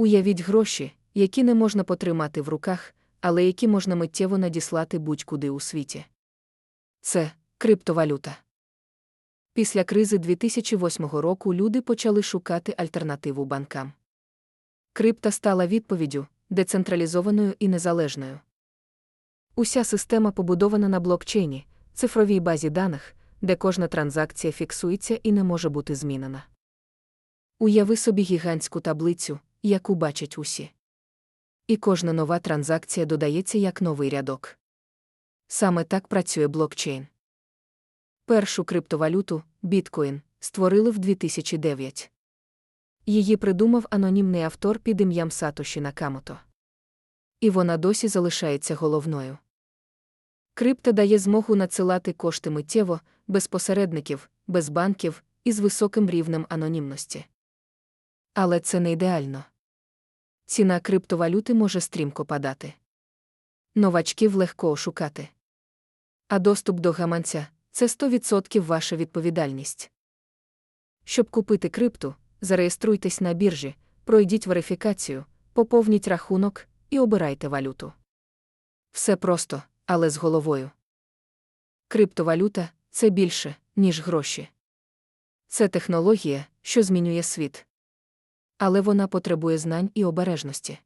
Уявіть гроші, які не можна потримати в руках, але які можна миттєво надіслати будь-куди у світі. Це криптовалюта. Після кризи 2008 року люди почали шукати альтернативу банкам. Крипта стала відповіддю, децентралізованою і незалежною. Уся система побудована на блокчейні, цифровій базі даних, де кожна транзакція фіксується і не може бути змінена. Уяви собі гігантську таблицю, яку бачать усі. І кожна нова транзакція додається як новий рядок. Саме так працює блокчейн. Першу криптовалюту, біткоін, створили в 2009. Її придумав анонімний автор під ім'ям Сатоші Накамото. І вона досі залишається головною. Крипта дає змогу надсилати кошти миттєво, без посередників, без банків і з високим рівнем анонімності. Але це не ідеально. Ціна криптовалюти може стрімко падати. Новачків легко ошукати. А доступ до гаманця це 100% ваша відповідальність. Щоб купити крипту, зареєструйтесь на біржі, пройдіть верифікацію, поповніть рахунок і обирайте валюту. Все просто, але з головою. Криптовалюта це більше, ніж гроші. Це технологія, що змінює світ. Але вона потребує знань і обережності.